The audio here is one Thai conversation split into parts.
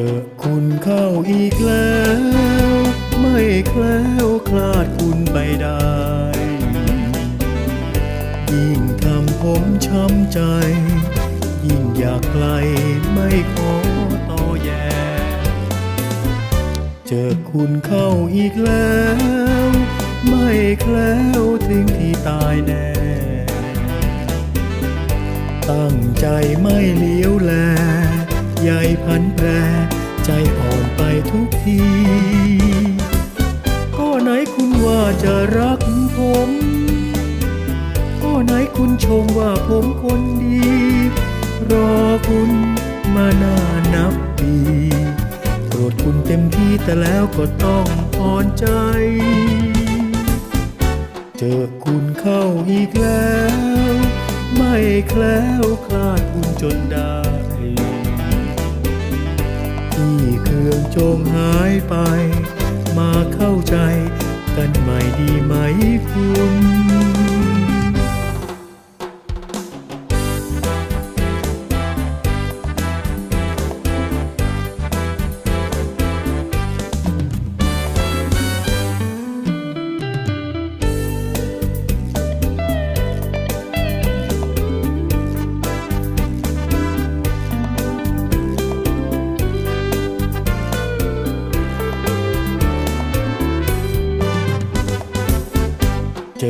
จอคุณเข้าอีกแล้ว ไม่แคล้วคลาดคุณไปได้ ยิ่งทำผมช้ำใจ ยิ่งอยากไกลไม่ขอต่อแย่ เจอคุณเข้าอีกแล้ว ไม่แคล้วทิ้งที่ตายแน่ ตั้งใจไม่เลี้ยวแล ใยพันแปร ใจอ่อนไปทุกที ก็ไหนคุณว่าจะรักผม ก็ไหนคุณชมว่าผมคนดี รอคุณมานานนับปีโปรดคุณเต็มที่แต่แล้วก็ต้องอ่อนใจ เจอคุณเข้าอีกแล้ว ไม่แคล้วคลาดคุณจนได้ จงหายไป มาเข้าใจกันใหม่ดีไหมคุณ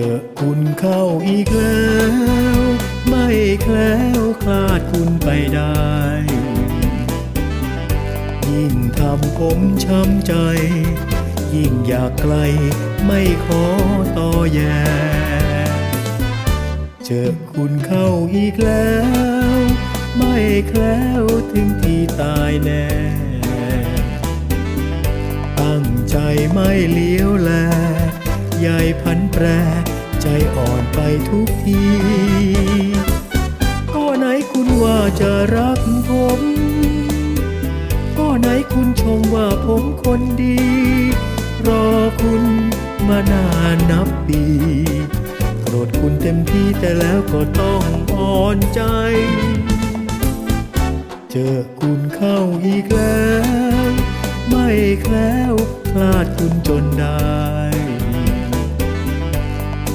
อคุณเข้าอีกแล้ว ไม่แคล้วคลาดคุณไปได้ ยิ่งทำผมช้ำใจ ยิ่งอยากไกลไม่ขอต่อแย่เจอคุณเข้าอีกแล้ว ไม่แคล้วถึงที่ตายแน่ตั้งใจไม่เลี้ยวแล ใยพันแปร ใจอ่อนไปทุกทีก็ไหนคุณว่าจะรักผมก็ไหนคุณชมว่าผมคนดี รอคุณมานานนับปีโกรธคุณเต็มที่แต่แล้วก็ต้องอ่อนใจ เจอคุณเข้าอีกแล้ว ไม่แคล้วคลาดคุณจนได้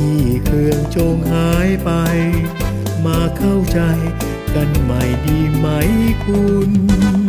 ที่เครื่องจงหายไป มาเข้าใจกันใหม่ดีไหมคุณ